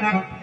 Thank you.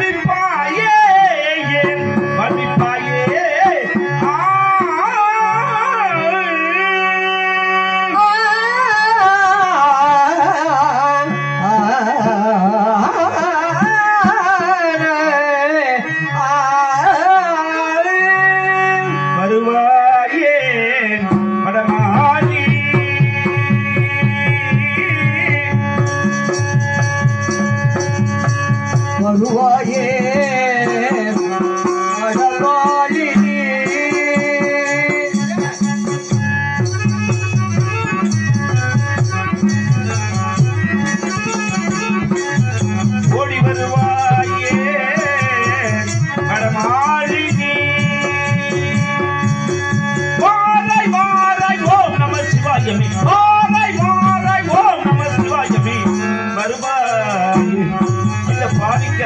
নবীর পা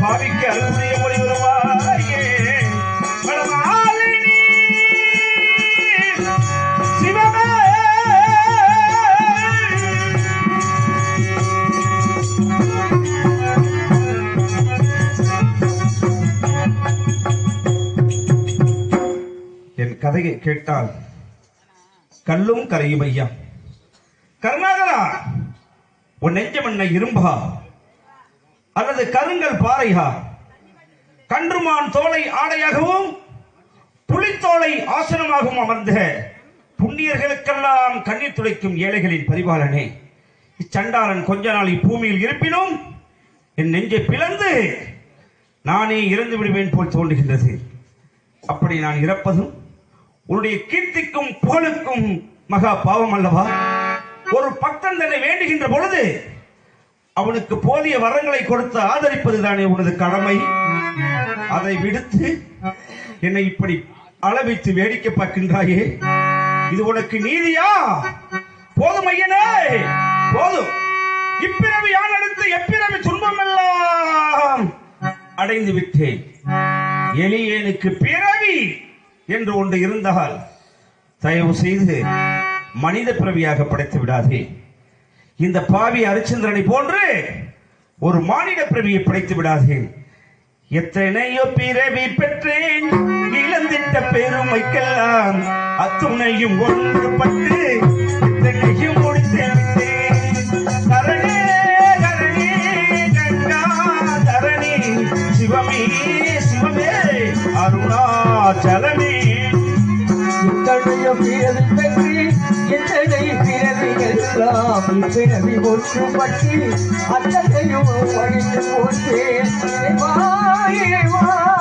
பாவிக்கு அருமைய மொழி வருவாயே என் கதையை கேட்டால் கல்லும் கரையும் ஐயா. கருணாகரா உன் நெஞ்சம் என்ன இரும்பா? அல்லது கருங்கல் பாறையா கன்றுமான் தோலை ஆடையாகவும் புலித்தோலை ஆசனமாகவும் அமர்ந்த புண்ணியர்களுக்கெல்லாம் கண்ணீர் துடைக்கும் ஏழைகளின் பரிபாலனே. இச்சண்டாளன் கொஞ்ச நாள் இப்பூமியில் இருப்பினும் என் நெஞ்சை பிளந்து நானே இறந்து விடுவேன் போல் தோன்றுகின்றது. அப்படி நான் இறப்பதும் உன்னுடைய கீர்த்திக்கும் புகழுக்கும் மகா பாவம் அல்லவா? ஒரு பக்தன் தன்னை வேண்டுகின்ற பொழுது அவனுக்கு போதிய வரங்களை கொடுத்து ஆதரிப்பது தானே உனது கடமை? அதை விடுத்து என்னை இப்படி அளவித்து வேடிக்கை பார்க்கின்றாயே? இது உனக்கு நீதியா? போதும் ஐயனே போதும். இப்பிறவி யான் அடுத்து எப்பிறவி துன்பம் எல்லாம் அடைந்து விட்டேன். எளியனுக்கு பிறவி என்று ஒன்று இருந்தால் தயவு செய்து மனித பிறவியாக படைத்து விடாதே. இந்த பாவி அரிச்சந்திரனை போன்று ஒரு மானிட பிறவியை படைத்து விடாதே. எத்தனையோ பிறவி பெற்றேன் இழந்திட்ட பெருமைக்கெல்லாம் அத்துணையும் ஒன்றுபட்டு இத்தனையும் முடித்து விட்டேன். தரணே தரணே கங்கா தரணி சிவமே சிவமே அருணாச்சலமே. இத்தனைய பிறவி எல்லாம் இப்பிறவி ஒன்றுபட்டு அத்தனையும் பழித்து போட்டேன் இறைவா இறைவா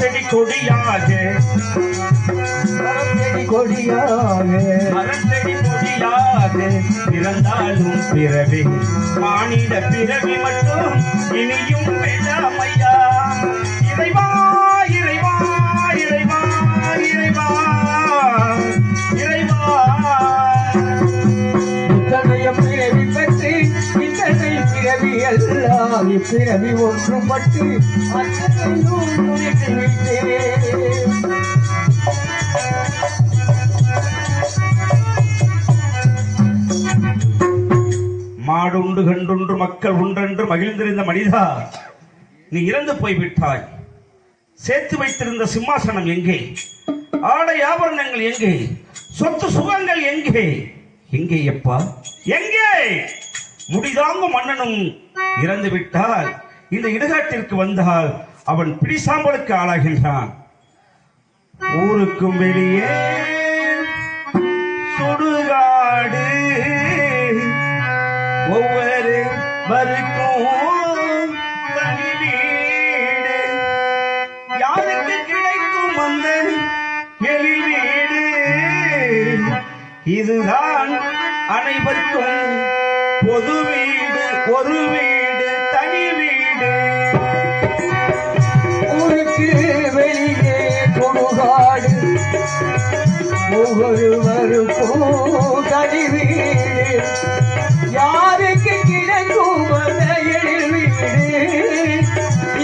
செடி கொடியாக மரத்தடி கொடியாக மரம் செடி கொடியாக பிறந்தாலும் பிறவி. மாநில பிறவி மட்டும் இனியும் வேண்டாமையா இறைவா இறைவா இறைவா இறைவா இறைவா. இத்தனைய பிறவி பெற்று இத்தனை பிறவி எல்லாம் இப்பிறவி ஒன்றுபட்டு அத்தனையும் முடித்து விட்டேன் மாடுண்டு கண்டுண்டு மக்கள் உண்டென்று மகிழ்ந்திருந்த மனிதா நீ இறந்து போய்விட்டாய். சேர்த்து வைத்திருந்த சிம்மாசனம் எங்கே? ஆடை ஆபரணங்கள் எங்கே? சொத்து சுகங்கள் எங்கே? எங்கே எப்பா? எங்கே? முடிதாங்கும் மன்னனும் இறந்து விட்டால் இந்த இடுகாட்டிற்கு வந்தால் அவன் பிடிசாம்பலுக்கு ஆளாகின்றான். ஊருக்கும் வெளியே சுடுகாடு ஒவ்வொரு வருக்கும் யாருக்கு கிடைக்கும் அந்த எழில் வீடு? இதுதான் அனைவருக்கும் பொது வீடு ஒரு வீடு தனி வீடு. ஊருக்கு வெளியே கொடுகாடு. ஒவ்வொருவருக்கும் தனி வீடு. யாருக்கு கிடைக்கும் அந்த வீடு?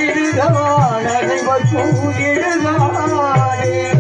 இதுதான் அனைவருக்கும் இதுதானே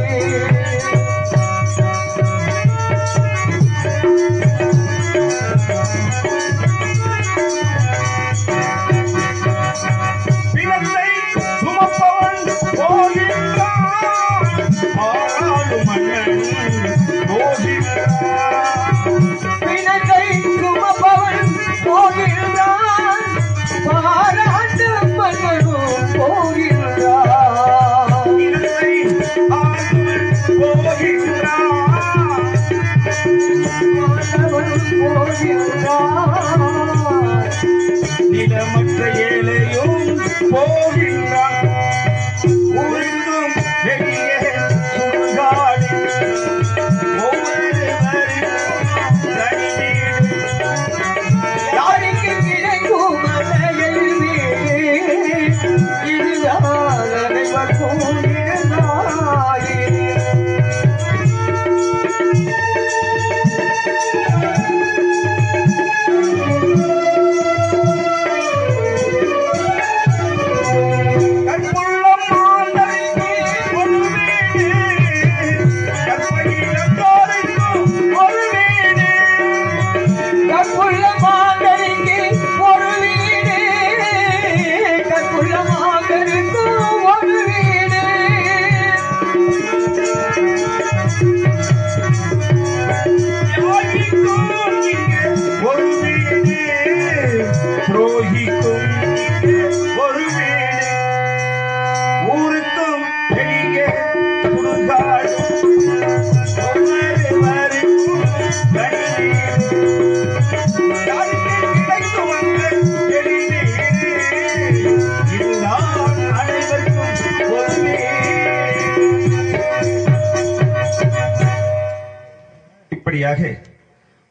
படிப்படியாக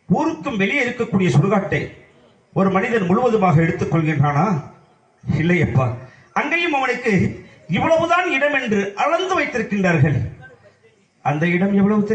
ஊருக்கும் வெளியே இருக்கக்கூடிய சுடுகாட்டை ஒரு மனிதன் முழுவதுமாக எடுத்துக் கொள்கின்றானா? இல்லையப்பா. அங்கேயும் அவனுக்கு இவ்வளவுதான் இடம் என்று அளந்து வைத்திருக்கின்றார்கள். அந்த இடம் எவ்வளவு தெரியும்?